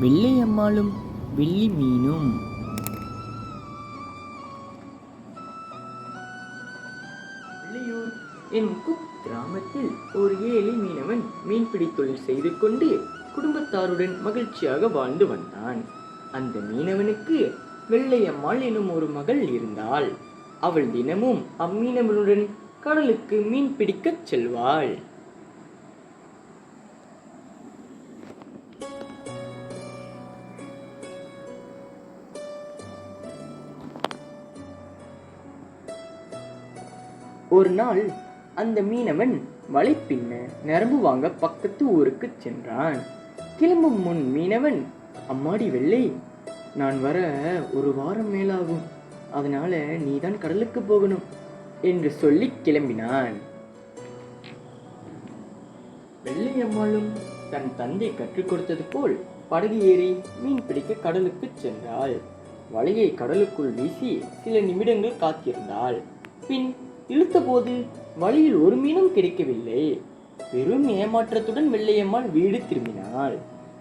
வெள்ளையம்மாளும் வெள்ளி மீனும். வெள்ளையூர் என் குக் கிராமத்தில் ஒரு ஏழை மீனவன் மீன்பிடி தொழில் செய்து கொண்டு குடும்பத்தாருடன் மகிழ்ச்சியாக வாழ்ந்து வந்தான். அந்த மீனவனுக்கு வெள்ளையம்மாள் எனும் ஒரு மகள் இருந்தாள். அவள் தினமும் அம்மீனவனுடன் கடலுக்கு மீன் பிடிக்கச் செல்வாள். ஒரு நாள் அந்த மீனவன் வலை பின்ன நரம்பு வாங்க பக்கத்து ஊருக்கு சென்றான். கிளம்பும் முன் மீனவன் அம்மாடி வெள்ளை நான் வர ஒரு வாரம் மேலாகும். அதனால நீதான் கடலுக்கு போகணும் என்று சொல்லி கிளம்பினான். வெள்ளையம்மாளும் தன் தந்தை கற்றுக் கொடுத்தது போல் படகு ஏறி மீன் பிடிக்க கடலுக்கு சென்றாள். வலையை கடலுக்குள் வீசி சில நிமிடங்கள் காத்திருந்தாள். பின் இழுத்தபோது வழியில் ஒரு மீனும் கிடைக்கவில்லை. வெறும் ஏமாற்றத்துடன் வெள்ளையம்மாள் வீடு திரும்பினாள்.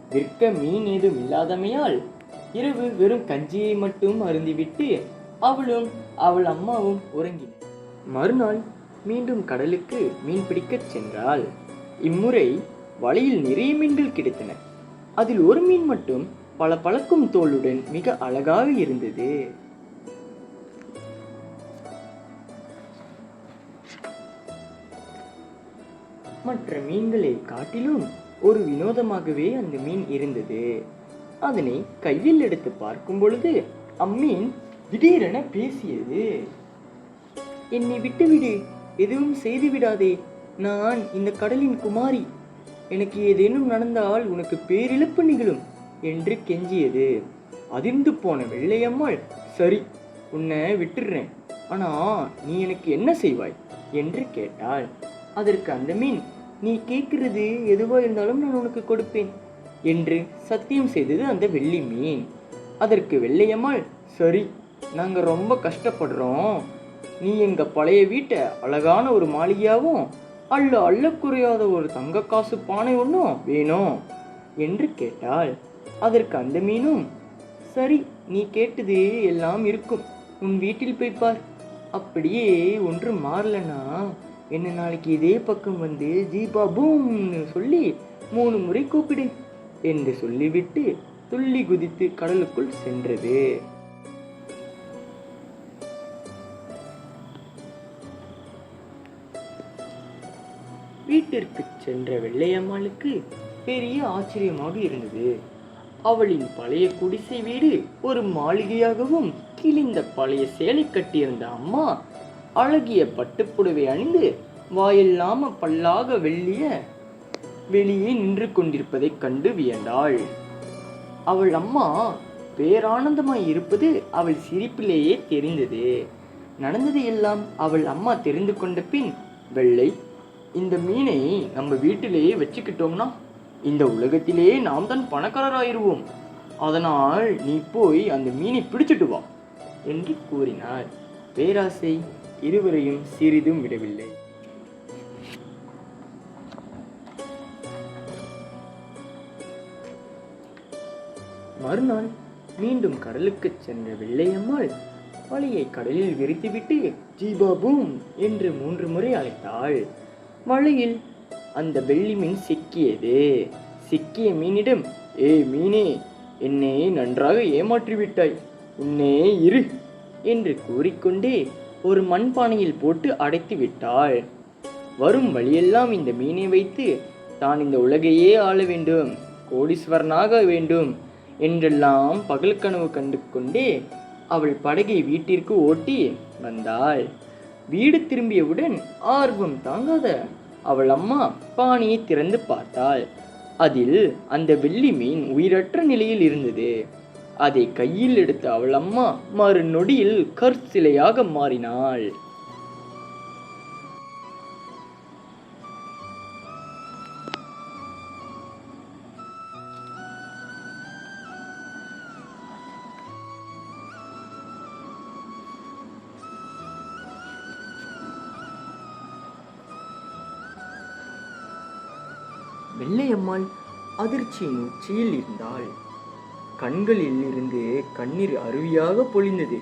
விற்க மீன் ஏதும் இல்லாதமையால் இரவு வெறும் கஞ்சியை மட்டும் அருந்திவிட்டு அவளும் அவள் அம்மாவும் உறங்கின. மறுநாள் மீண்டும் கடலுக்கு மீன் பிடிக்கச் சென்றாள். இம்முறை வலையில் நிறைய மீன்கள் கிடைத்தன. அதில் ஒரு மீன் மட்டும் பல பழக்கும் தோலுடன் மிக அழகாக இருந்தது. மற்ற மீன்களை காட்டிலும் ஒரு வினோதமாகவே அந்த மீன் இருந்தது. அதனை கையில் எடுத்து பார்க்கும் பொழுது அம்மீன் திடீரென பேசியது. என்னை விட்டுவிடு எதுவும் செய்து விடாதே நான் இந்த கடலின் குமாரி. எனக்கு ஏதேனும் நடந்தால் உனக்கு பேரிழப்பு நிகழும் என்று கெஞ்சியது. அதிர்ந்து போன வெள்ளையம்மாள் சரி உன்னை விட்டுடுறேன். ஆனா நீ எனக்கு என்ன செய்வாய்? என்று கேட்டாள். அதற்கு அந்த மீன் நீ கேட்கிறது எதுவாக இருந்தாலும் நான் உனக்கு கொடுப்பேன் என்று சத்தியம் செய்தது அந்த வெள்ளி மீன். அதற்கு வெள்ளையம்மாள் சரி நாங்கள் ரொம்ப கஷ்டப்படுறோம். நீ எங்கள் பழைய வீட்டை அழகான ஒரு மாளிகையாகவும் அள்ள அள்ள குறையாத ஒரு தங்க காசு பானை ஒன்றும் வேணும் என்று கேட்டாள். அதற்கு அந்த மீனும் சரி நீ கேட்டது எல்லாம் இருக்கும். உன் வீட்டில் போய் பார். அப்படியே ஒன்று மாறலனா என்ன நாளைக்கு இதே பக்கம் வந்து ஜீபா பூம்னு சொல்லி மூணு முறை கூப்பிடு என்று சொல்லிவிட்டு துள்ளி குதித்து கடலுக்குள் சென்றது. வீட்டிற்கு சென்ற வெள்ளையம்மாளுக்கு பெரிய ஆச்சரியமாக இருந்தது. அவளின் பழைய குடிசை வீடு ஒரு மாளிகையாகவும் கிழிந்த பழைய சேலை கட்டியிருந்த அம்மா அழகிய பட்டுப்புடவை அணிந்து வாயில்லாம பல்லாக வெள்ளிய வெளியே நின்று கொண்டிருப்பதைக் கண்டு வியந்தாள். அவள் அம்மா பேரானந்தமாய் இருப்பது அவள் சிரிப்பிலேயே தெரிந்தது. நடந்தது எல்லாம் அவள் அம்மா தெரிந்து கொண்ட பின் வெள்ளை இந்த மீனை நம்ம வீட்டிலேயே வச்சுக்கிட்டோம்னா இந்த உலகத்திலேயே நாம் தான் பணக்காரராயிருவோம். அதனால் நீ போய் அந்த மீனை பிடிச்சிட்டு வா என்று கூறினார் பேராசை இருவரையும் சிறிதும் விடவில்லை. மறுநாள் மீண்டும் கடலுக்குச் சென்ற வெள்ளையம்மாள் வலையை கடலில் விரித்துவிட்டு ஜீபா பூம் என்று மூன்று முறை அழைத்தாள். வலையில் அந்த வெள்ளி மீன் சிக்கியது. சிக்கிய மீனிடம் ஏ மீனே என்னை நன்றாக ஏமாற்றி விட்டாய் உன்னே இரு என்று கூறிக்கொண்டே ஒரு மண்பானையில் போட்டு அடைத்து விட்டாள். வரும் வழியெல்லாம் இந்த மீனை வைத்து தான் இந்த உலகையே ஆள வேண்டும் கோடீஸ்வரனாக வேண்டும் என்றெல்லாம் பகல் கனவு கண்டு கொண்டே அவள் படகை வீட்டிற்கு ஓட்டி வந்தாள். வீடு திரும்பியவுடன் ஆர்வம் தாங்காத அவள் அம்மா பானையை திறந்து பார்த்தாள். அதில் அந்த வெள்ளி மீன் உயிரற்ற நிலையில் இருந்தது. அதை கையில் எடுத்த அவள் அம்மா மறு நொடியில் கற்சிலையாக மாறினாள். வெள்ளையம்மாள் அதிர்ச்சியின் உச்சியில் இருந்தாள். கண்களில் இருந்து கண்ணீர் அருவியாக பொழிந்தது.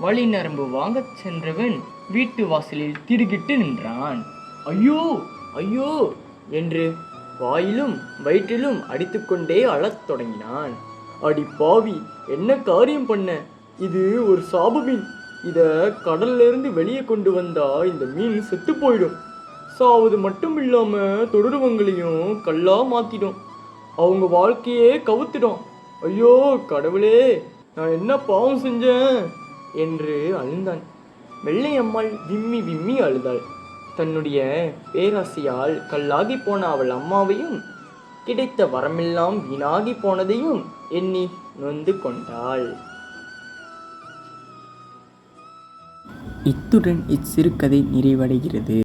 வழி நரம்பு வாங்கச் சென்றவன் வீட்டு வாசலில் திருகிட்டு நின்றான். ஐயோ ஐயோ என்று வாயிலும் வயிற்றிலும் அடித்துக்கொண்டே அழத் தொடங்கினான். அடி பாவி என்ன காரியம் பண்ண? இது ஒரு சாபமீன் இதை இத கடல்ல இருந்து வெளியே கொண்டு வந்தா இந்த மீன் செத்து போயிடும். சாவது மட்டும் இல்லாம தொடருவங்களையும் கல்லா மாத்திடும். அவங்க வாழ்க்கையே கவுத்திடும். ஐயோ கடவுளே நான் என்ன பாவம் செஞ்சேன்? என்று அழுந்தான். வெள்ளை அம்மாள் விம்மி விம்மி அழுதாள். தன்னுடைய பேராசையால் கல்லாகி போன அவள் அம்மாவையும் கிடைத்த வரமெல்லாம் வீணாகி போனதையும் எண்ணி நொந்து கொண்டாள். இத்துடன் இச்சிறுகதை நிறைவடைகிறது.